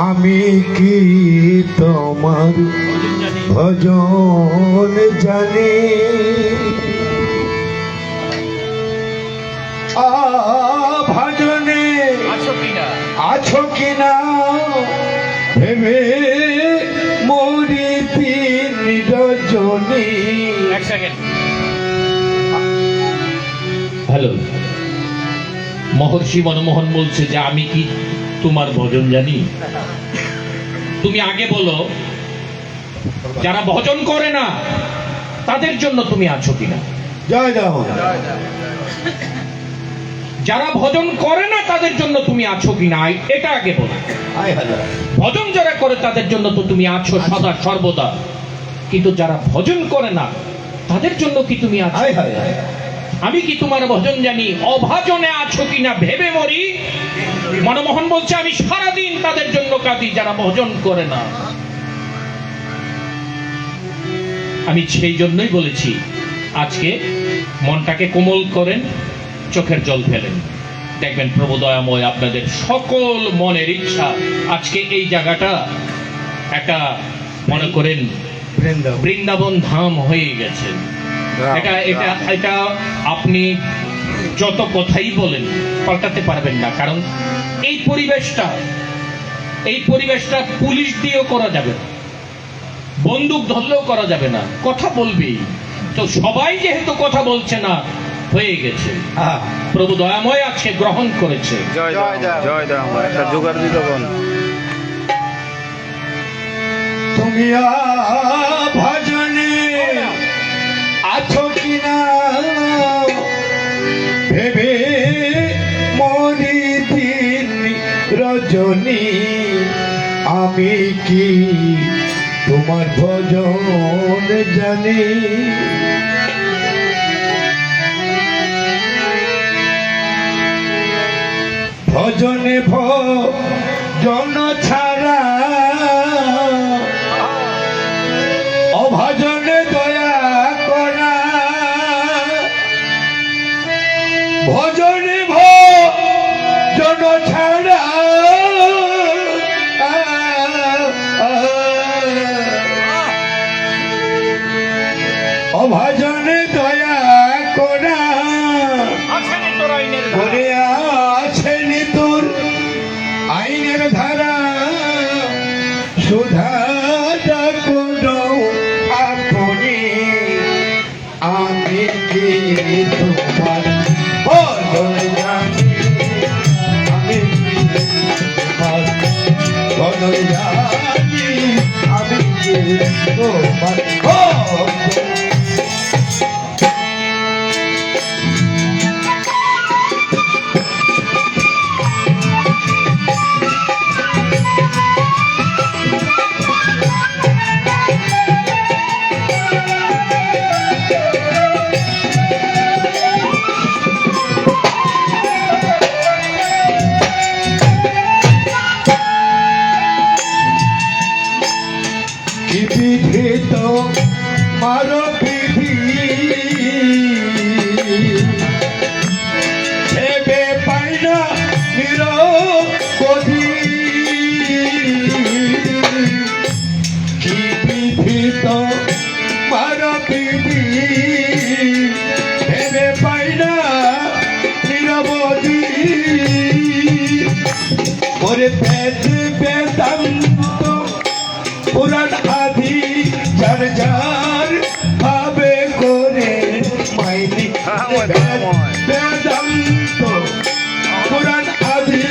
আমি কি তোমার ভজন জানি? আ ভজনে আছো কিনা? আছো কিনা? ভেবে মরি তিন রজনী এক সেকেন্ড হ্যালো। মহর্ষি মনমোহন বলছে যে আমি কি তোমার ভজন জানি। তুমি আগে বলো যারা ভজন করে না তাদের জন্য তুমি আছো কিনা? জয় দাও যারা ভজন করে না তাদের জন্য তুমি আছো কিনা? এটা আগে বলো। ভজন যারা করে তাদের জন্য তো তুমি আছো সদা সর্বদা। কিন্তু যারা ভজন করে না তাদের জন্য কি তুমি আছো। আমি কি তোমার ভজন জানি? অভাজনে আছো কিনা ভেবে মরি? মনমোহন বলছে আমি সারাদিন তাদের জন্য কাঁদি যারা ভজন করে না। আমি সেই জন্যই বলেছি আজকে মনটাকে কোমল করেন চোখের জল ফেলেন। দেখবেন প্রভু দয়াময় আপনাদের সকল মনের ইচ্ছা আজকে এই জায়গাটা একটা মনে করেন বৃন্দাবন। বৃন্দাবন ধাম হয়ে গেছে। এটা এটা এটা আপনি যত কথাই বলেন পাল্টাতে পারবেন না। কারণ এই পরিবেশটা এই পরিবেশটা পুলিশ দিয়েও করা যাবে না। বন্দুক ধরলেও করা যাবে না। কথা বলবি তো সবাই যেহেতু কথা বলছে না হয়ে গেছে। প্রভু দয়াময় আছে গ্রহণ করেছে। জয় জয় তুমি রজনী, আমি কি তোমার ভজন জানি? ভজনে ভজন ছাড়া অভাজনে দয়া করা। ভজনে ভজন ছাড়া অভাজনে দয়া করা। করে আছেন তোর আইনের ধারা। সুধা আপনি আমি কি তোমার বদল জানি? আমি কি জানি? আমি কি তোমার বেদান্ত পুরাণ আধি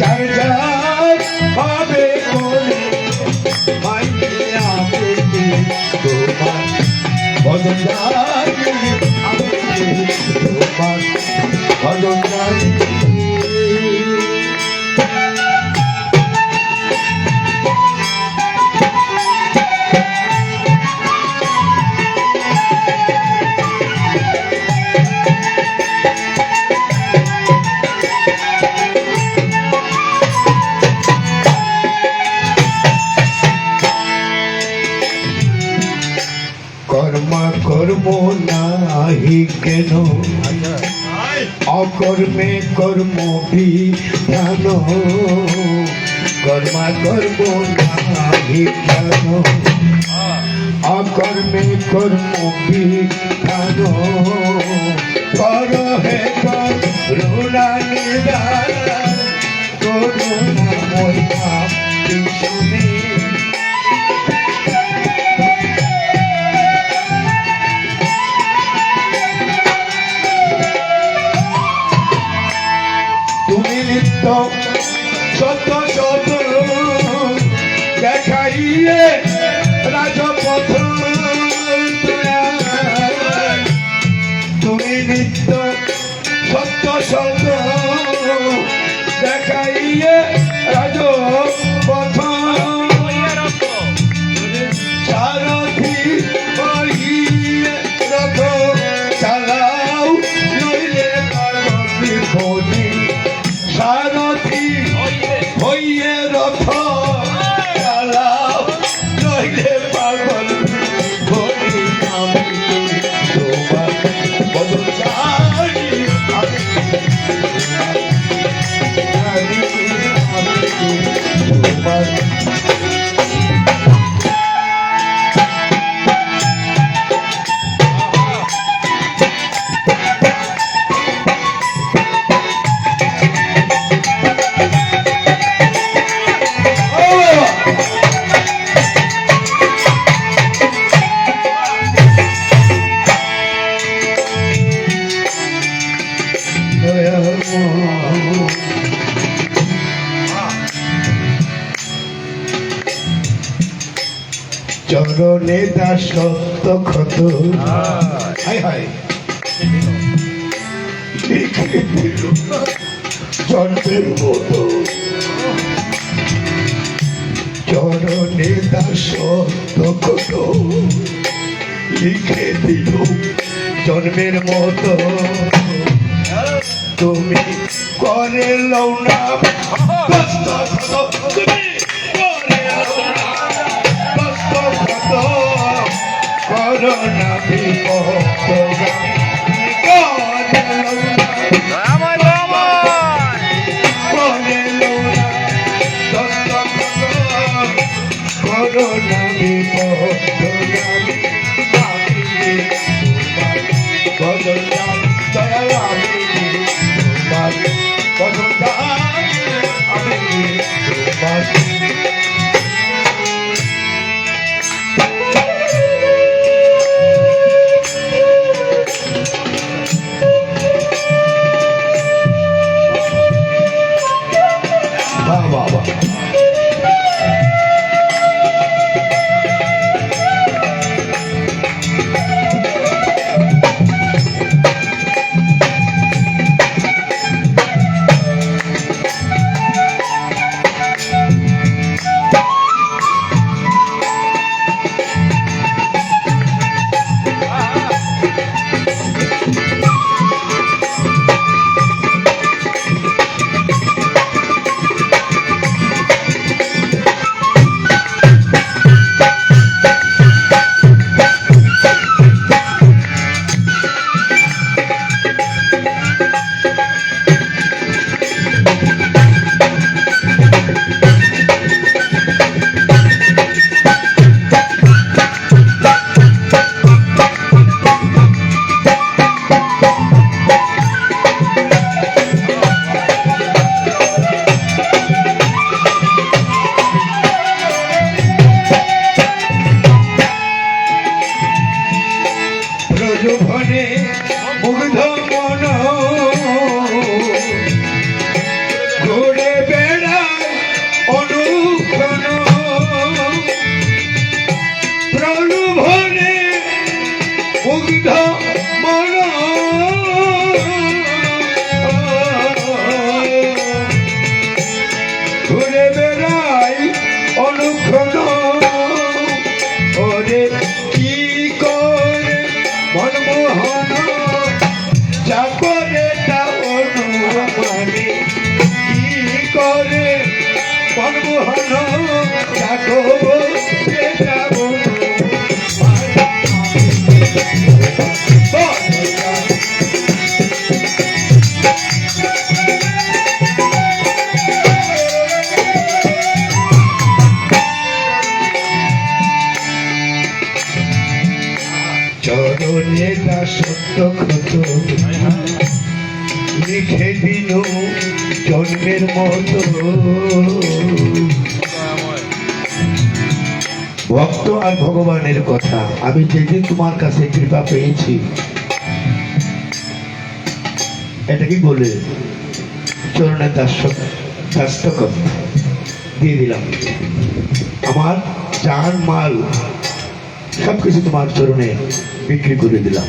যার যার ভাবে করে মাইনি আমি কি তোমার বদনারি আমি তোমার বদনারি কর্ম বিধান কর্মা নাহি কেন অকর্মে কর্ম বিধান। কর হে করুণা নিদান তুমি চরণে দাসত্ব ক্ষত। হাই হাই। চরণে দাসত্ব ক্ষত। লিখে দিল জন্মের মতো। তুমি করে লও না। দস্তখত, তুমি করে লও না। দস্তখত, করো না। বিপদগামী, 好吧。করে মনমোহন রাখো যাব। লিখে জন্মের মতো। ভক্ত আর ভগবানের কথা, আমি যেদিন তোমার কাছে কৃপা পেয়েছি, এটা কি বলে? চরণে দাসত্ব দাসত্ব দিয়ে দিলাম। আমার জান মাল সব কিছু তোমার চরণে বিক্রি করে দিলাম।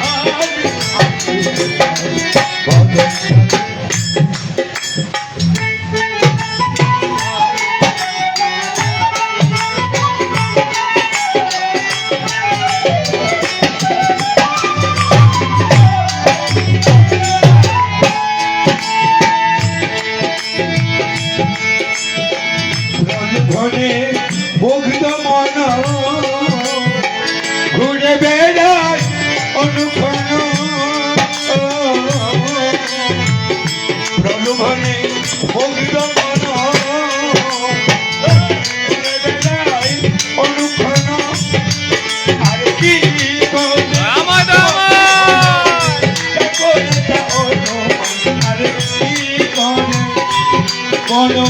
I'm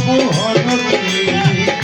মোহন